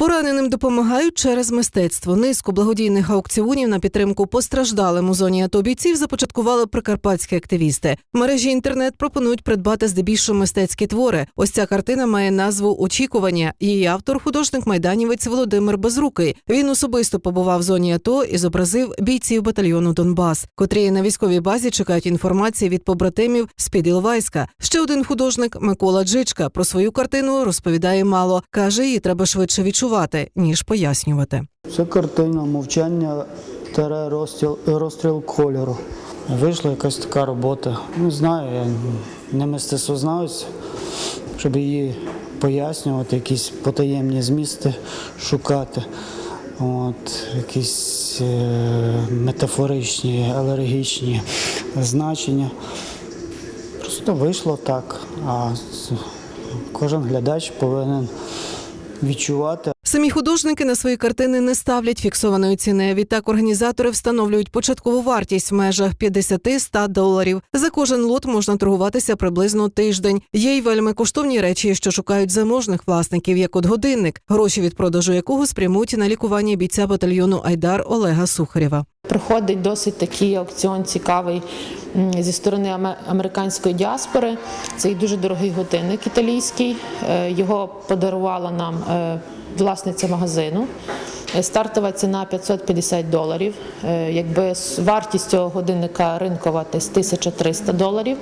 Пораненим допомагають через мистецтво. Низку благодійних аукціонів на підтримку постраждалим у зоні АТО бійців започаткували прикарпатські активісти. В мережі інтернет пропонують придбати здебільшого мистецькі твори. Ось ця картина має назву Очікування. Її автор художник майданівець Володимир Безрукий. Він особисто побував в зоні АТО і зобразив бійців батальйону Донбас, котрі на військовій базі чекають інформації від побратимів з під Іловайська. Ще один художник Микола Джичка про свою картину розповідає мало. каже, її треба швидше відчувати ніж пояснювати. Це картина мовчання тере розстріл, розстріл кольору. Вийшла якась така робота. Не знаю, я не мистецтвознавець, щоб її пояснювати, якісь потаємні змісти шукати. От, якісь е, метафоричні, алергічні значення. Просто вийшло так. А кожен глядач повинен відчувати. Самі художники на свої картини не ставлять фіксованої ціни. Відтак організатори встановлюють початкову вартість в межах 50-100 доларів. За кожен лот можна торгуватися приблизно тиждень. Є й вельми коштовні речі, що шукають заможних власників, як от годинник, гроші від продажу якого спрямують на лікування бійця батальйону Айдар Олега Сухарєва. Проходить досить такий аукціон цікавий зі сторони американської діаспори. Це і дуже дорогий годинник італійський. Е, Його подарувала нам е, власниця магазину. Е, Стартова ціна 550 доларів. Якби вартість цього годинника ринкова десь 1300 доларів.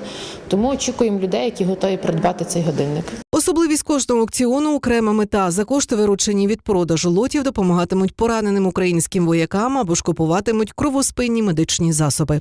Тому очікуємо людей, які готові придбати цей годинник. Особливість кожного аукціону окрема мета. За кошти, виручені від продажу лотів, допомагатимуть пораненим українським воякам або ж купуватимуть кровоспинні медичні засоби.